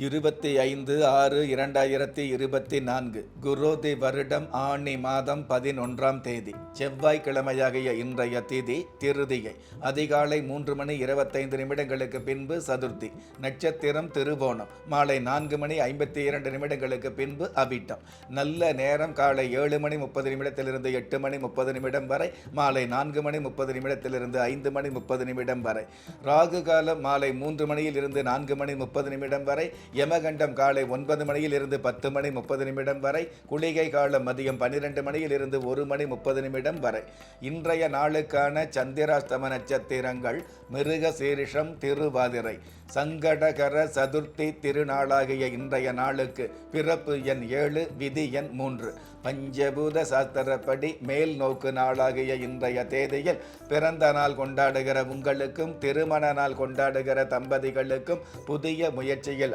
இருபத்தி ஐந்து ஆறு இரண்டாயிரத்தி இருபத்தி நான்கு குரோதி வருடம் ஆணி மாதம் பதினொன்றாம் தேதி செவ்வாய்க்கிழமையாகிய இன்றைய திதி திருதியை அதிகாலை மூன்று மணி இருபத்தைந்து நிமிடங்களுக்கு பின்பு சதுர்த்தி நட்சத்திரம் திருவோணம் மாலை நான்கு மணி ஐம்பத்தி இரண்டு நிமிடங்களுக்கு பின்பு அவிட்டம் நல்ல நேரம் காலை ஏழு மணி முப்பது நிமிடத்திலிருந்து எட்டு மணி முப்பது நிமிடம் வரை மாலை நான்கு மணி முப்பது நிமிடத்திலிருந்து ஐந்து மணி முப்பது நிமிடம் வரை ராகு காலம் மாலை மூன்று மணியில் இருந்து நான்கு மணி முப்பது நிமிடம் வரை யமகண்டம் காலை ஒன்பது மணியில் இருந்து பத்து மணி முப்பது நிமிடம் வரை குளிகை காலம் மதியம் பன்னிரெண்டு மணியில் இருந்து ஒரு மணி முப்பது நிமிடம் வரை. இன்றைய நாளுக்கான சந்திராஸ்தம நட்சத்திரங்கள் மிருக சீரிஷம் திருவாதிரை. சங்கடகர சதுர்த்தி திருநாளாகிய இன்றைய நாளுக்கு பிறப்பு எண் ஏழு விதி எண் மூன்று. பஞ்சபூத சாஸ்திரப்படி மேல் நோக்கு நாளாகிய இன்றைய தேதியில் பிறந்த நாள் கொண்டாடுகிற உங்களுக்கும் திருமண நாள் கொண்டாடுகிற தம்பதிகளுக்கும் புதிய முயற்சியில்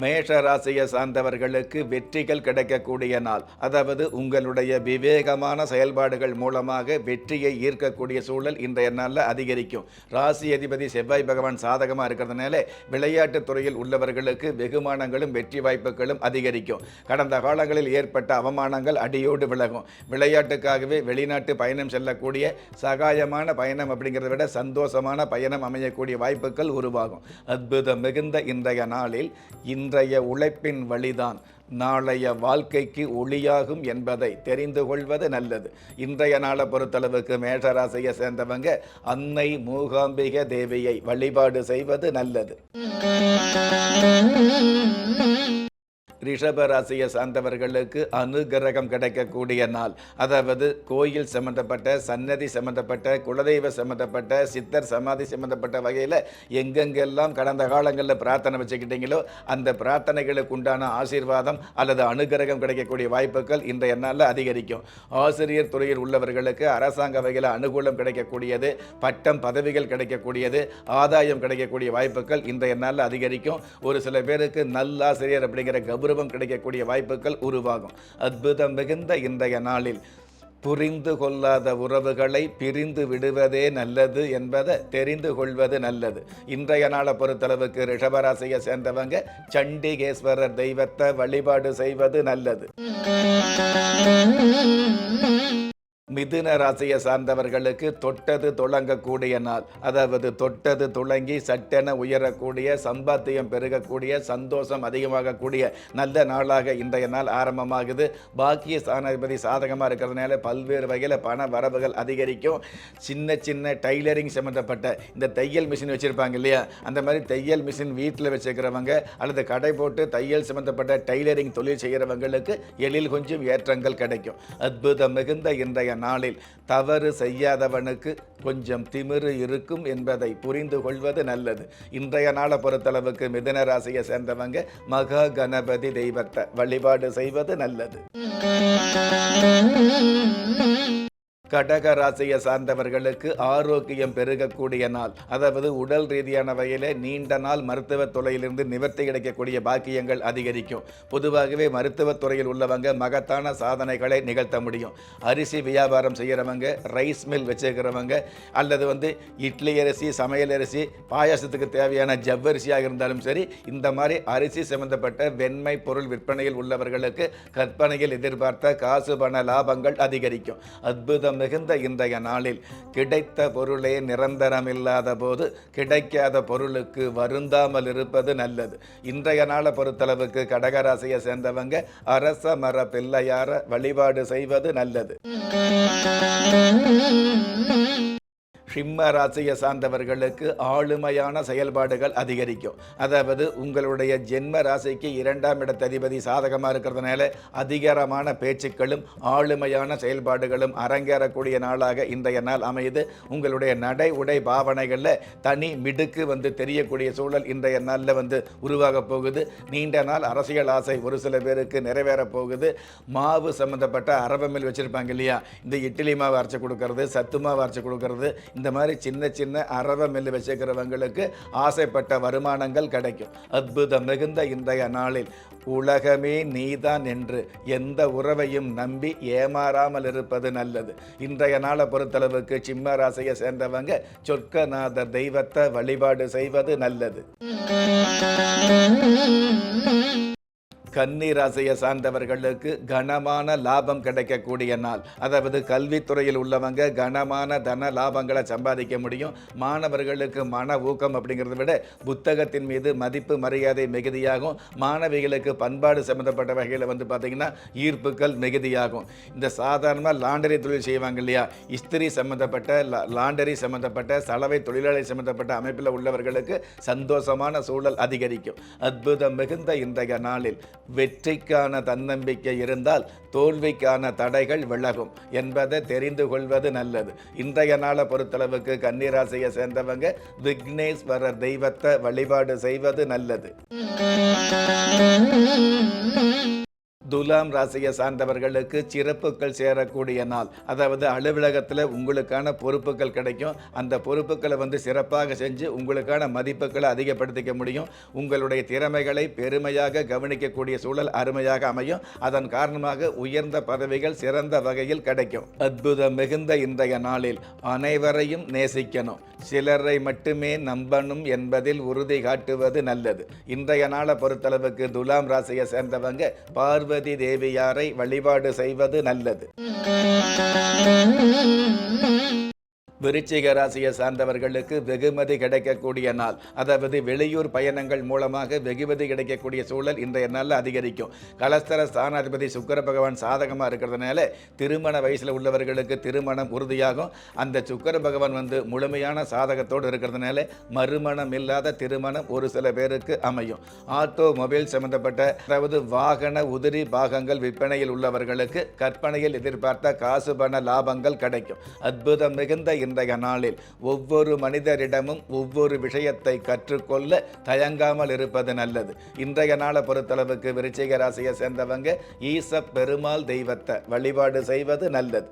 மேஷ ராசியை சார்ந்தவர்களுக்கு வெற்றிகள் கிடைக்கக்கூடிய நாள். அதாவது உங்களுடைய விவேகமான செயல்பாடுகள் மூலமாக வெற்றியை ஈர்க்கக்கூடிய சூழல் இன்றைய நாளில் அதிகரிக்கும். ராசி அதிபதி செவ்வாய் பகவான் சாதகமாக இருக்கிறதுனால விளையாட்டுத் துறையில் உள்ளவர்களுக்கு வெகுமானங்களும் வெற்றி வாய்ப்புகளும் அதிகரிக்கும். கடந்த காலங்களில் ஏற்பட்ட அவமானங்கள் அடியோடு விலகும். விளையாட்டுக்காகவே வெளிநாட்டு பயணம் செல்லக்கூடிய சகாயமான பயணம் அப்படிங்கிறத விட சந்தோஷமான பயணம் அமையக்கூடிய வாய்ப்புகள் உருவாகும். அற்புதம் மிகுந்த இன்றைய நாளில் இன்றைய உழைப்பின் வழிதான் நாளைய வாழ்க்கைக்கு ஒளியாகும் என்பதை தெரிந்து கொள்வது நல்லது. இன்றைய நாளை பொறுத்தளவுக்கு மேஷராசியை சேர்ந்தவங்க அன்னை மூகாம்பிக தேவியை வழிபாடு செய்வது நல்லது. ரிஷபராசியை சார்ந்தவர்களுக்கு அனுகிரகம் கிடைக்கக்கூடிய நாள். அதாவது கோயில் சம்பந்தப்பட்ட சன்னதி சம்பந்தப்பட்ட குலதெய்வ சம்பந்தப்பட்ட சித்தர் சமாதி சம்பந்தப்பட்ட வகையில் எங்கெங்கெல்லாம் கடந்த காலங்களில் பிரார்த்தனை வச்சுக்கிட்டீங்களோ அந்த பிரார்த்தனைகளுக்கு உண்டான ஆசீர்வாதம் அல்லது அனுகிரகம் கிடைக்கக்கூடிய வாய்ப்புகள் இன்றைய நாளில் அதிகரிக்கும். ஆசிரியர் துறையில் உள்ளவர்களுக்கு அரசாங்க வகையில் அனுகூலம் கிடைக்கக்கூடியது பட்டம் பதவிகள் கிடைக்கக்கூடியது ஆதாயம் கிடைக்கக்கூடிய வாய்ப்புகள் இன்றைய நாளில் அதிகரிக்கும். ஒரு சில பேருக்கு நல்லாசிரியர் அப்படிங்கிற கௌரவம் கிடைக்கக்கூடிய வாய்ப்புகள் உருவாகும். அற்புதம் மிகுந்த இன்றைய நாளில் புரிந்து கொள்ளாத உறவுகளை பிரிந்து விடுவதே நல்லது என்பதை தெரிந்து கொள்வது நல்லது. இன்றைய நாளை பொறுத்தளவுக்கு ரிஷபராசியை சேர்ந்தவங்க சண்டிகேஸ்வரர் தெய்வத்தை வழிபாடு செய்வது நல்லது. மிதுன ராசியை சார்ந்தவர்களுக்கு தொட்டது துளங்கக்கூடிய நாள். அதாவது தொட்டது துளங்கி சட்டென உயரக்கூடிய சம்பாத்தியம் பெருகக்கூடிய சந்தோஷம் அதிகமாகக்கூடிய நல்ல நாளாக இன்றைய நாள் ஆரம்பமாகுது. பாக்கிய ஸ்தானாதிபதி சாதகமாக இருக்கிறதுனால பல்வேறு வகையில் பண வரவுகள் அதிகரிக்கும். சின்ன சின்ன டைலரிங் சம்மந்தப்பட்ட இந்த தையல் மிஷின் வச்சுருப்பாங்க இல்லையா? அந்த மாதிரி தையல் மிஷின் வீட்டில் வச்சுக்கிறவங்க அல்லது கடை போட்டு தையல் சம்மந்தப்பட்ட டைலரிங் தொழில் செய்கிறவங்களுக்கு எழில் கொஞ்சம் ஏற்றங்கள் கிடைக்கும். அற்புதம் மிகுந்த இன்றைய நாளில் தவறு செய்யாதவனுக்கு கொஞ்சம் திமிரு இருக்கும் என்பதை புரிந்து கொள்வது நல்லது. இன்றைய நாளை பொறுத்தளவுக்கு மிதன ராசியை சேர்ந்தவங்க மகா கணபதி தெய்வத்தை வழிபாடு செய்வது நல்லது. கடக ராசியை சார்ந்தவர்களுக்கு ஆரோக்கியம் பெருகக்கூடிய நாள். அதாவது உடல் ரீதியான வகையில் நீண்ட நாள் மருத்துவத் துறையிலிருந்து நிவர்த்தி கிடைக்கக்கூடிய பாக்கியங்கள் அதிகரிக்கும். பொதுவாகவே மருத்துவத் துறையில் உள்ளவங்க மகத்தான சாதனைகளை நிகழ்த்த முடியும். அரிசி வியாபாரம் செய்கிறவங்க ரைஸ் மில் வச்சுக்கிறவங்க அல்லது வந்து இட்லி அரிசி சமையல் அரிசி பாயாசத்துக்கு தேவையான ஜவ்வரிசியாக இருந்தாலும் சரி இந்த மாதிரி அரிசி சம்பந்தப்பட்ட வெண்மை பொருள் விற்பனையில் உள்ளவர்களுக்கு கற்பனையில் எதிர்பார்த்த காசு பண லாபங்கள் அதிகரிக்கும். அற்புதம் மிகுந்த இன்றைய நாளில் கிடைத்த பொருளே நிரந்தரமில்லாத போது கிடைக்காத பொருளுக்கு வருந்தாமல் இருப்பது நல்லது. இன்றைய நாளை பொறுத்தளவுக்கு கடகராசியை சேர்ந்தவங்க அரச மர பிள்ளையார வழிபாடு செய்வது நல்லது. சிம்ம ராசியை சார்ந்தவர்களுக்கு ஆளுமையான செயல்பாடுகள் அதிகரிக்கும். அதாவது உங்களுடைய ஜென்ம ராசிக்கு இரண்டாம் இடத்ததிபதி சாதகமாக இருக்கிறதுனால அதிகாரமான பேச்சுக்களும் ஆளுமையான செயல்பாடுகளும் அரங்கேறக்கூடிய நாளாக இன்றைய நாள் அமையுது. உங்களுடைய நடை உடை பாவனைகளில் தனி மிடுக்கு வந்து தெரியக்கூடிய சூழல் இன்றைய நாளில் வந்து உருவாக போகுது. நீண்ட நாள் அரசியல் ஆசை ஒரு சில பேருக்கு நிறைவேற போகுது. மாவு சம்மந்தப்பட்ட அரவமில் வச்சுருப்பாங்க இல்லையா? இந்த இட்லி மாவு அரைச்சி கொடுக்கறது சத்து மாவு அரைச்சி கொடுக்கறது இந்த மாதிரி சின்ன சின்ன அரவ மில்லு வச்சுக்கிறவங்களுக்கு ஆசைப்பட்ட வருமானங்கள் கிடைக்கும். அற்புதம் மிகுந்த இன்றைய நாளில் உலகமே நீதான் என்று எந்த உறவையும் நம்பி ஏமாறாமல் இருப்பது நல்லது. இன்றைய நாளை பொறுத்தளவுக்கு சிம்ம ராசியை சேர்ந்தவங்க சொர்க்கநாதர் தெய்வத்தை வழிபாடு செய்வது நல்லது. Mm-hmm. கண்ணீர் ராசியை சார்ந்தவர்களுக்கு கனமான லாபம் கிடைக்கக்கூடிய நாள். அதாவது கல்வித்துறையில் உள்ளவங்க கனமான தன லாபங்களை சம்பாதிக்க முடியும். மாணவர்களுக்கு மன ஊக்கம் அப்படிங்கிறத விட புத்தகத்தின் மீது மதிப்பு மரியாதை மிகுதியாகும். மாணவிகளுக்கு பண்பாடு சம்மந்தப்பட்ட வகையில் வந்து பார்த்திங்கன்னா ஈர்ப்புகள் மிகுதியாகும். இந்த சாதாரணமாக லாண்டரி தொழில் செய்வாங்க இல்லையா? இஸ்திரி சம்மந்தப்பட்ட லா- லாண்டரி சம்மந்தப்பட்ட சலவை தொழிலாளி சம்மந்தப்பட்ட அமைப்பில் உள்ளவர்களுக்கு சந்தோஷமான சூழல் அதிகரிக்கும். அற்புதம் மிகுந்த இன்றைய நாளில். வெற்றிக்கான தன்னம்பிக்கை இருந்தால் தோல்விக்கான தடைகள் விலகும் என்பதை தெரிந்து கொள்வது நல்லது. இன்றைய நாளை பொறுத்தளவுக்கு கன்னிராசியை சேர்ந்தவங்க விக்னேஸ்வரர் தெய்வத்தை வழிபாடு செய்வது நல்லது. துலாம் ராசியை சார்ந்தவர்களுக்கு சிறப்புகள் சேரக்கூடிய நாள். அதாவது அலுவலகத்தில் உங்களுக்கான பொறுப்புகள் கிடைக்கும். அந்த பொறுப்புகளை வந்து சிறப்பாக செஞ்சு உங்களுக்கான மதிப்புகளை அதிகப்படுத்திக்க முடியும். உங்களுடைய திறமைகளை பெருமையாக கவனிக்கக்கூடிய சூழல் அருமையாக அமையும். அதன் காரணமாக உயர்ந்த பதவிகள் சிறந்த வகையில் கிடைக்கும். அற்புதம் மிகுந்த இன்றைய நாளில் அனைவரையும் நேசிக்கணும். சிலரை மட்டுமே நம்பணும் என்பதில் உறுதி காட்டுவது நல்லது. இன்றைய நாளை பொறுத்தளவுக்கு துலாம் ராசியை சேர்ந்தவங்க பார்வதி தேவியாரை வழிபாடு செய்வது நல்லது. விருச்சிக ராசியை சார்ந்தவர்களுக்கு வெகுமதி கிடைக்கக்கூடிய நாள். அதாவது வெளியூர் பயணங்கள் மூலமாக வெகுமதி கிடைக்கக்கூடிய சூழல் இன்றைய நாளில் அதிகரிக்கும். கலஸ்தர ஸ்தானாதிபதி சுக்கர பகவான் சாதகமாக இருக்கிறதுனால திருமண வயசில் உள்ளவர்களுக்கு திருமணம் உறுதியாகும். அந்த சுக்கர பகவான் வந்து முழுமையான சாதகத்தோடு இருக்கிறதுனால மறுமணம் இல்லாத திருமணம் ஒரு சில பேருக்கு அமையும். ஆட்டோ மொபைல் சம்பந்தப்பட்ட அதாவது வாகன உதிரி பாகங்கள் விற்பனையில் உள்ளவர்களுக்கு கற்பனையில் எதிர்பார்த்த காசு பண லாபங்கள் கிடைக்கும். அற்புதம் மிகுந்த இன்றைய நாளில் ஒவ்வொரு மனிதரிடமும் ஒவ்வொரு விஷயத்தை கற்றுக்கொள்ள தயங்காமல் இருப்பது நல்லது. இன்றைய நாளை பொறுத்தளவுக்கு விருச்சிக ராசியை சேர்ந்தவங்க ஈச பெருமாள் தெய்வத்தை வழிபாடு செய்வது நல்லது.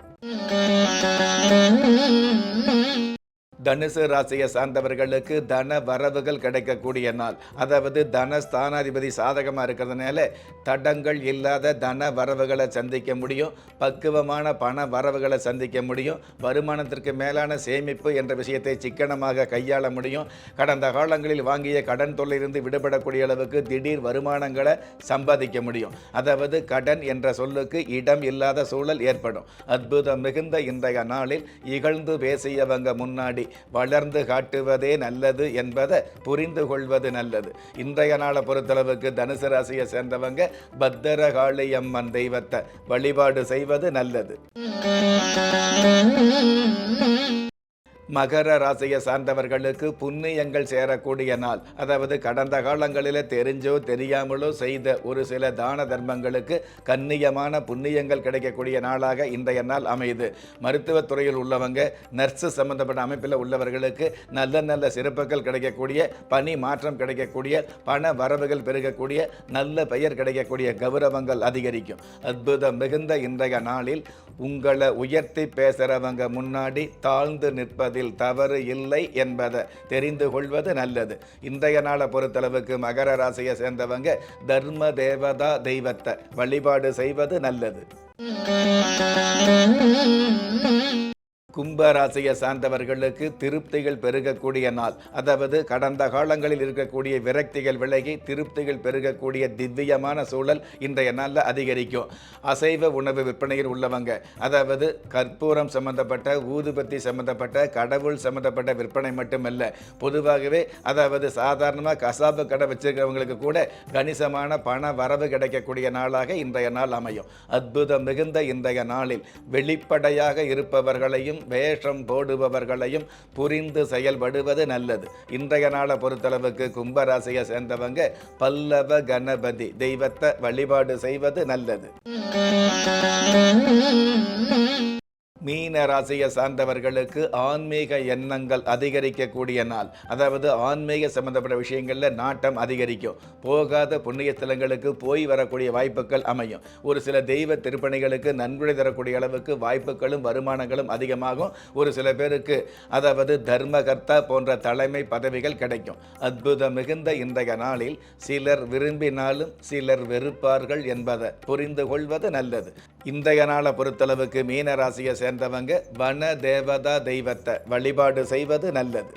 தனுசு ராசியை சார்ந்தவர்களுக்கு தன வரவுகள் கிடைக்கக்கூடிய நாள். அதாவது தன ஸ்தானாதிபதி சாதகமாக இருக்கிறதுனால தடங்கள் இல்லாத தன வரவுகளை சந்திக்க முடியும். பக்குவமான பண வரவுகளை சந்திக்க முடியும். வருமானத்திற்கு மேலான சேமிப்பு என்ற விஷயத்தை சிக்கனமாக கையாள முடியும். கடந்த காலங்களில் வாங்கிய கடன் தொல்லிருந்து விடுபடக்கூடிய அளவுக்கு திடீர் வருமானங்களை சம்பாதிக்க முடியும். அதாவது கடன் என்ற சொல்லுக்கு இடம் இல்லாத சூழல் ஏற்படும். அற்புதம் மிகுந்த இன்றைய நாளில் இகழ்ந்து பேசியவங்க முன்னாடி வளர்ந்து காட்டுவதே நல்லது என்பதை புரிந்து கொள்வது நல்லது. இன்றைய நாளை பொறுத்தளவுக்கு தனுசு ராசியை சேர்ந்தவங்க பத்திரகாளி அம்மன் தெய்வத்தை வழிபாடு செய்வது நல்லது. மகர ராசியை சார்ந்தவர்களுக்கு புண்ணியங்கள் சேரக்கூடிய நாள். அதாவது கடந்த காலங்களில் தெரிஞ்சோ தெரியாமலோ செய்த ஒரு சில தான தர்மங்களுக்கு கண்ணியமான புண்ணியங்கள் கிடைக்கக்கூடிய நாளாக இன்றைய நாள் அமையுது. மருத்துவத்துறையில் உள்ளவங்க நர்ஸு சம்பந்தப்பட்ட அமைப்பில் உள்ளவர்களுக்கு நல்ல நல்ல சிறப்புகள் கிடைக்கக்கூடிய பணி மாற்றம் கிடைக்கக்கூடிய பண வரவுகள் பெருகக்கூடிய நல்ல பெயர் கிடைக்கக்கூடிய கௌரவங்கள் அதிகரிக்கும். அற்புதம் மிகுந்த இன்றைய நாளில் உங்களை உயர்த்தி பேசுகிறவங்க முன்னாடி தாழ்ந்து நிற்பதில் தவறு இல்லை என்பதை தெரிந்து கொள்வது நல்லது. இன்றைய நாளை பொறுத்தளவுக்கு மகர ராசியை சேர்ந்தவங்க தர்ம தேவதா தெய்வத்தை வழிபாடு செய்வது நல்லது. கும்பராசியை சார்ந்தவர்களுக்கு திருப்திகள் பெருகக்கூடிய நாள். அதாவது கடந்த காலங்களில் இருக்கக்கூடிய விரக்திகள் விலகி திருப்திகள் பெருகக்கூடிய திவ்யமான சூழல் இன்றைய நாளில் அதிகரிக்கும். அசைவ உணவு விற்பனையில் உள்ளவங்க அதாவது கற்பூரம் சம்பந்தப்பட்ட ஊதுபத்தி சம்பந்தப்பட்ட கடவுள் சம்பந்தப்பட்ட விற்பனை மட்டுமல்ல. பொதுவாகவே அதாவது சாதாரணமாக கசாப்பு கடை வச்சிருக்கிறவங்களுக்கு கூட கணிசமான பண வரவு கிடைக்கக்கூடிய நாளாக இன்றைய நாள் அமையும். அற்புதம் மிகுந்த இன்றைய நாளில் வெளிப்படையாக இருப்பவர்களையும் வேஷம் போடுபவர்களையும் புரிந்து செயல்படுவது நல்லது. இன்றைய நாளை பொறுத்தளவுக்கு கும்பராசியை சேர்ந்தவங்க பல்லவ கணபதி தெய்வத்தை வழிபாடு செய்வது நல்லது. மீன ராசியை சார்ந்தவர்களுக்கு ஆன்மீக எண்ணங்கள் அதிகரிக்கக்கூடிய நாள். அதாவது ஆன்மீக சம்பந்தப்பட்ட விஷயங்களில் நாட்டம் அதிகரிக்கும். போகாத புண்ணிய ஸ்தலங்களுக்கு போய் வரக்கூடிய வாய்ப்புகள் அமையும். ஒரு சில தெய்வ திருப்பணிகளுக்கு நன்கொடை தரக்கூடிய அளவுக்கு வாய்ப்புகளும் வருமானங்களும் அதிகமாகும். ஒரு சில பேருக்கு அதாவது தர்மகர்த்தா போன்ற தலைமை பதவிகள் கிடைக்கும். அற்புதம் மிகுந்த இன்றைய நாளில் சிலர் விரும்பினாலும் சிலர் வெறுப்பார்கள் என்பதை புரிந்து கொள்வது நல்லது. இன்றைய நாளை பொறுத்தளவுக்கு மீன ராசியை சேர்ந்தவங்க வன தேவதா தெய்வத்தை வழிபாடு செய்வது நல்லது.